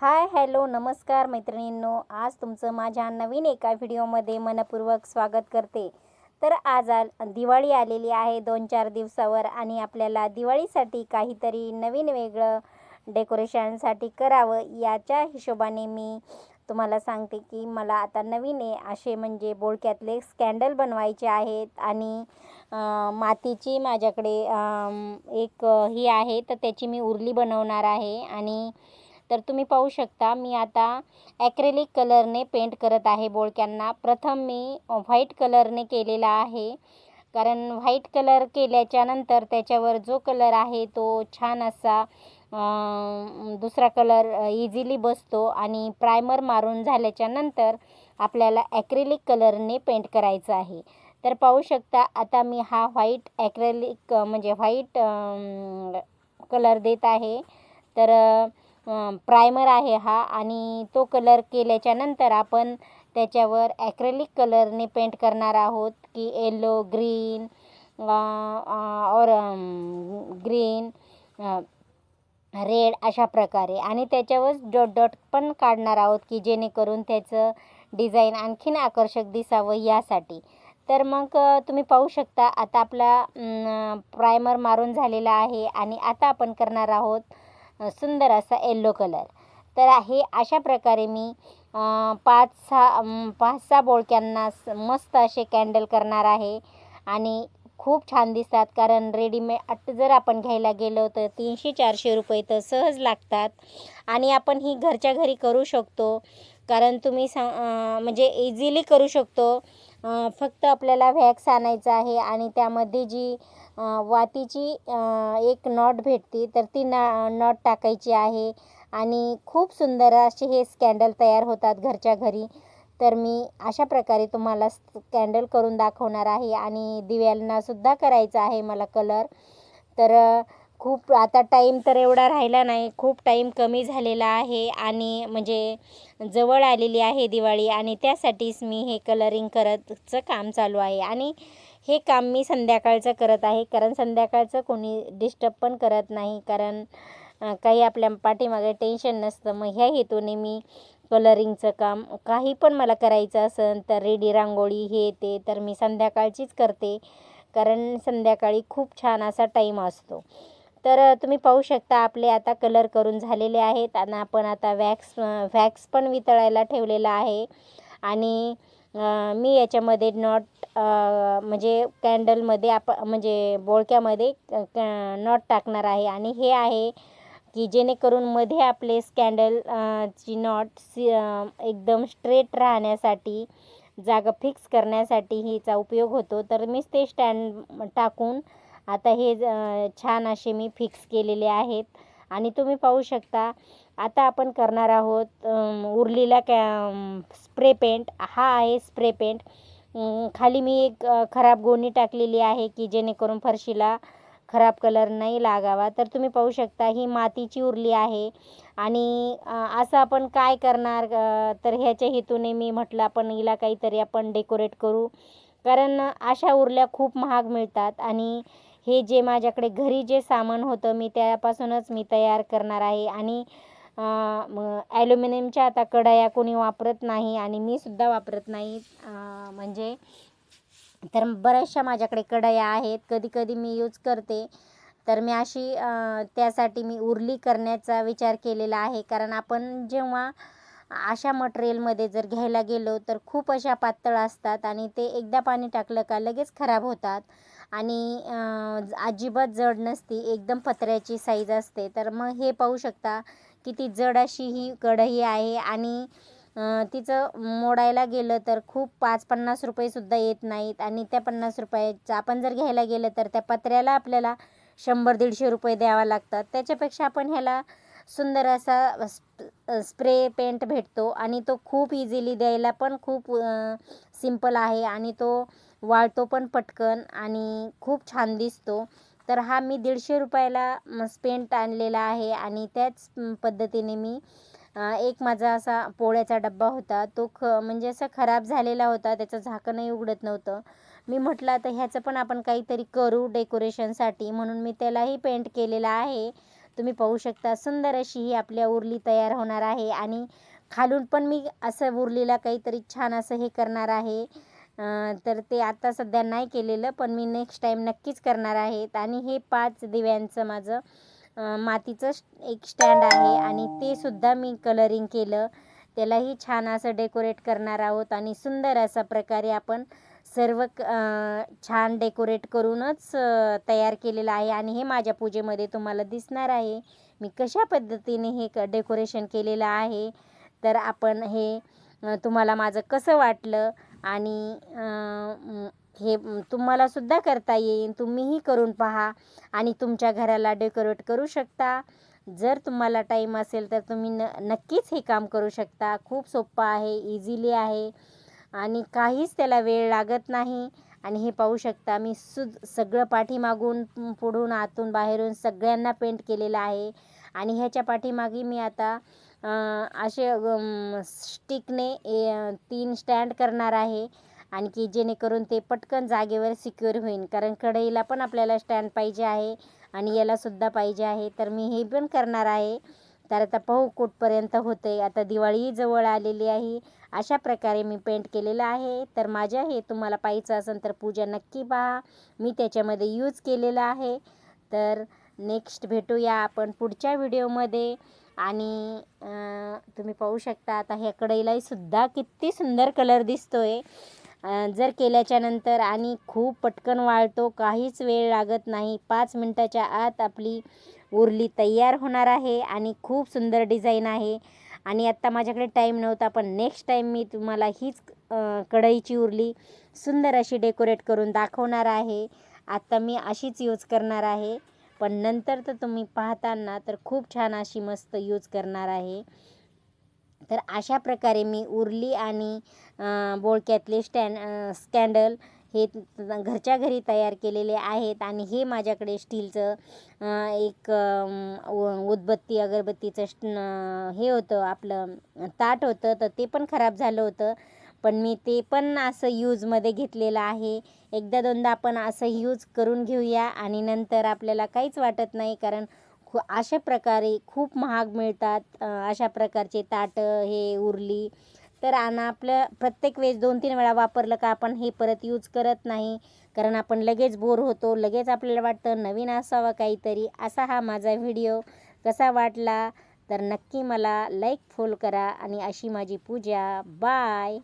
Hi hello नमस्कार मैत्रिणींनो. आज तुमचं माझ्या नवीन एका व्हिडिओमध्ये मनपूर्वक स्वागत करते. तर आज आ दिवाळी आलेली आहे दोन चार दिवसावर आणि आपल्याला दिवाळीसाठी काहीतरी नवीन वेगळं डेकोरेशनसाठी करावं याच्या हिशोबाने मी तुम्हाला सांगते की मला आता नवीन आहे. असे म्हणजे बोळक्यातले स्कॅन्डल बनवायचे आहेत आणि मातीची माझ्याकडे एक ही आहे. तर त्याची मी उरली बनवणार आहे आणि तर तुम्ही पाहू शकता मी आता ॲक्रेलिक कलरने पेंट करत आहे बोळक्यांना. प्रथम मी व्हाईट कलरने केलेला आहे. कारण व्हाईट कलर केल्याच्यानंतर त्याच्यावर जो कलर आहे तो छान असा दुसरा कलर इझिली बसतो आणि प्रायमर मारून झाल्याच्यानंतर आपल्याला ॲक्रेलिक कलरने पेंट करायचं आहे. तर पाहू शकता आता मी हा व्हाईट ॲक्रेलिक म्हणजे व्हाईट कलर देत आहे. तर प्रायमर आहे हा आणि तो कलर केल्याच्यानंतर आपण त्याच्यावर ॲक्रेलिक कलरने पेंट करणार आहोत की येलो ग्रीन और ग्रीन रेड अशा प्रकारे. आणि त्याच्यावर डॉट डॉट पण काढणार आहोत की जेणेकरून त्याचं डिझाईन आणखीन आकर्षक दिसावं यासाठी. तर मग तुम्ही पाहू शकता आता आपला प्रायमर मारून झालेला आहे आणि आता आपण करणार आहोत सुंदर असा येल्लो कलर तर हे अशा प्रकारे मी पाच सहा पाच सहा बोळक्यांना मस्त असे कॅन्डल करणार आहे. आणि खूप छान दिसतात कारण रेडीमेड जर आपण घ्यायला गेलो तर तीनशे चारशे रुपये तर सहज लागतात. आणि आपण ही घरच्या घरी करू शकतो. कारण तुम्ही सांग म्हणजे इझिली करू शकतो. फक्त आपल्याला व्हॅक्स आणायचं आहे आणि त्यामध्ये जी वातीची एक नॉट भेटते तर ती ना नॉट टाकायची आहे. आणि खूप सुंदर असे हे स्कॅन्डल तयार होतात घरच्या घरी. तर मी अशा प्रकारे तुम्हाला स्कॅन्डल करून दाखवणार आहे आणि दिव्यांनासुद्धा करायचं आहे मला कलर. तर खूप आता टाईम तर एवढा राहिला नाही. खूप टाईम कमी झालेला आहे आणि म्हणजे जवळ आलेली आहे दिवाळी आणि त्यासाठीच मी हे कलरिंग करतचं काम चालू आहे. आणि हे काम मी संध्याकाळचं करत आहे. कारण संध्याकाळचं कोणी डिस्टर्ब पण करत नाही. कारण काही आपल्या पाठीमागे टेन्शन नसतं. मग ह्या हेतूने मी कलरिंगचं काम काही पण मला करायचं असेल तर रेडी रांगोळी हे ते तर मी संध्याकाळचीच करते. कारण संध्याकाळी खूप छान असा टाईम असतो. तर तुम्ही पाहू शकता आपले आता कलर करून झालेले आहेत. आणि आपण आता वॅक्स वॅक्स पण वितळायला ठेवलेला आहे. आणि मी याच्यामध्ये नॉट म्हणजे कॅन्डलमध्ये आप म्हणजे बोळक्यामध्ये नॉट टाकणार आहे. आणि हे आहे की जेणेकरून मध्ये आपले स्कॅन्डल ची नॉट सी एकदम स्ट्रेट राहण्यासाठी जागा फिक्स करण्यासाठी हिचा उपयोग होतो. तर मीच ते स्टँड टाकून आता हे छान असे मी फिक्स केलेले आहेत. आणि तुम्ही पाहू शकता आता आपण करणार आहोत उरलेला कॅ स्प्रे पेंट. हा आहे स्प्रे पेंट. खाली मी एक खराब गोणी टाकलेली आहे की जेणेकरून फरशीला खराब कलर नाही लागावा. तर तुम्ही पाहू शकता ही मातीची उरली आहे. आणि असं आपण काय करणार तर ह्याच्या हेतूने मी म्हटलं आपण हिला काहीतरी आपण डेकोरेट करू. कारण अशा उरल्या खूप महाग मिळतात. आणि हे जे माझ्याकडे घरी जे सामान होतं मी त्यापासूनच मी तयार करणार आहे. आणि ॲल्युमिनियमच्या आता कढया कोणी वापरत नाही आणि मी सुद्धा वापरत नाही. म्हणजे तर बऱ्याचशा माझ्याकडे कढया आहेत. कधी कधी मी यूज करते. तर मी अशी त्यासाठी मी उरली करण्याचा विचार केलेला आहे. कारण आपण जेव्हा अशा मटेरियलमध्ये जर घ्यायला गेलो तर खूप अशा पातळ असतात आणि ते एकदा पाणी टाकलं का लगेच खराब होतात. आणि अजिबात जड नसती. एकदम पत्र्याची साईज असते. तर मग हे पाहू शकता किती जड अशी ही कढई आहे आणि तिचं मोडायला गेलं तर खूप पाच पन्नास रुपयेसुद्धा येत नाहीत आणि त्या पन्नास रुपयाचं आपण जर घ्यायला गेलं तर त्या पत्र्याला आपल्याला शंभर दीडशे रुपये द्यावा लागतात. त्याच्यापेक्षा आपण ह्याला सुंदर असा स्प्रे पेंट भेटतो आणि तो खूप इझिली द्यायला पण खूप सिंपल आहे आणि तो वाळतो पण पटकन आणि खूप छान दिसतो. तर हा मी दीडशे रुपयाला स्पेंट आणलेला आहे आणि त्याच पद्धतीने मी एक माझा असा पोळ्याचा डब्बा होता. तो ख म्हणजे असा खराब झालेला होता त्याचं झाकणही उघडत नव्हतं. मी म्हटलं आता ह्याचं पण आपण काहीतरी करू डेकोरेशनसाठी म्हणून मी त्यालाही पेंट केलेला आहे. तुम्ही पाहू शकता सुंदर अशी ही आपल्या उरली तयार होणार आहे आणि खालून पण मी असं उरलीला काहीतरी छान असं हे करणार आहे. तर ते आता सध्या नाही केलेलं पण मी नेक्स्ट टाईम नक्कीच करणार आहेत आणि हे पाच दिव्यांचं माझं मातीचं एक स्टँड आहे. आणि ते सुद्धा मी कलरिंग केलं. त्यालाही छान असं डेकोरेट करणार आहोत. आणि सुंदर अशा प्रकारे आपण सर्व क- छान डेकोरेट करूनच तयार केलेलं आहे. आणि हे माझ्या पूजेमध्ये तुम्हाला दिसणार आहे. मी कशा पद्धतीने हे क डेकोरेशन केलेलं आहे. तर आपण हे तुम्हाला माझं कसं वाटलं? आणि हे तुम्हालासुद्धा करता येईल तुम्हीही करून पहा आणि तुमच्या घराला डेकोरेट करू शकता. जर तुम्हाला टाईम असेल तर तुम्ही न नक्कीच हे काम करू शकता. खूप सोपं आहे इझिली आहे. आणि काहीच त्याला वेळ लागत नाही. आणि हे पाहू शकता मी सु सगळं पाठीमागून पुढून आतून बाहेरून सगळ्यांना पेंट केलेलं आहे. आणि ह्याच्या पाठीमागे मी आता असे स्टिकने ए- तीन स्टँड करणार आहे. आणखी जेणेकरून ते पटकन जागेवर सिक्युअर होईल. कारण कढईला पण आपल्याला स्टँड पाहिजे आहे आणि यालासुद्धा पाहिजे आहे. तर मी हे पण करणार आहे. तर आता पाहू कुठपर्यंत होते आता दिवाळीही जवळ आलेली आहे. अशा प्रकारे मी पेंट केलेलं आहे. तर माझ्या हे तुम्हाला पाहायचं असेल तर पूजा नक्की पहा. मी त्याच्यामध्ये यूज केलेलं आहे. तर नेक्स्ट भेटूया आपण पुढच्या व्हिडिओमध्ये. आणि तुम्ही पाहू शकता आता ह्या कढईलाही सुद्धा किती सुंदर कलर दिसतो आहे जर केल्याच्यानंतर आणि खूप पटकन वाळतो काहीच वेळ लागत नाही. पाच मिनटाच्या आत आपली उरली तयार होणार आहे आणि खूप सुंदर डिझाईन आहे. आणि आत्ता माझ्याकडे टाईम नव्हता पण नेक्स्ट टाईम मी तुम्हाला हीच कढईची उरली सुंदर अशी डेकोरेट करून दाखवणार आहे. आत्ता मी अशीच यूज करणार आहे. पण नंतर तर तुम्ही पाहताना तर खूप छान अशी मस्त यूज करणार आहे. तर अशा प्रकारे मी उरली आणि बोळक्यातले स्टँड स्कॅन्डल हे घरच्या घरी तयार केलेले आहेत आणि हे माझ्याकडे स्टीलचं एक उदबत्ती अगरबत्तीचं हे होतं आपलं ताट होतं तर ते पण खराब झालं होतं. पण मी ते पण असं यूजमध्ये घेतलेलं आहे. एकदा दोनदा आपण असं यूज करून घेऊया आणि नंतर आपल्याला काहीच वाटत नाही कारण खू अशा प्रकारे खूप महाग मिळतात अशा प्रकारचे ताटं हे उरली. तर आणि आपलं प्रत्येक वेळेस दोन तीन वेळा वापरलं का आपण हे परत यूज करत नाही. कारण आपण लगेच बोर होतो लगेच आपल्याला वाटतं नवीन असावं काहीतरी. असा हा माझा व्हिडिओ कसा वाटला? तर नक्की मला लाईक फॉलो करा आणि अशी माझी पूजा. बाय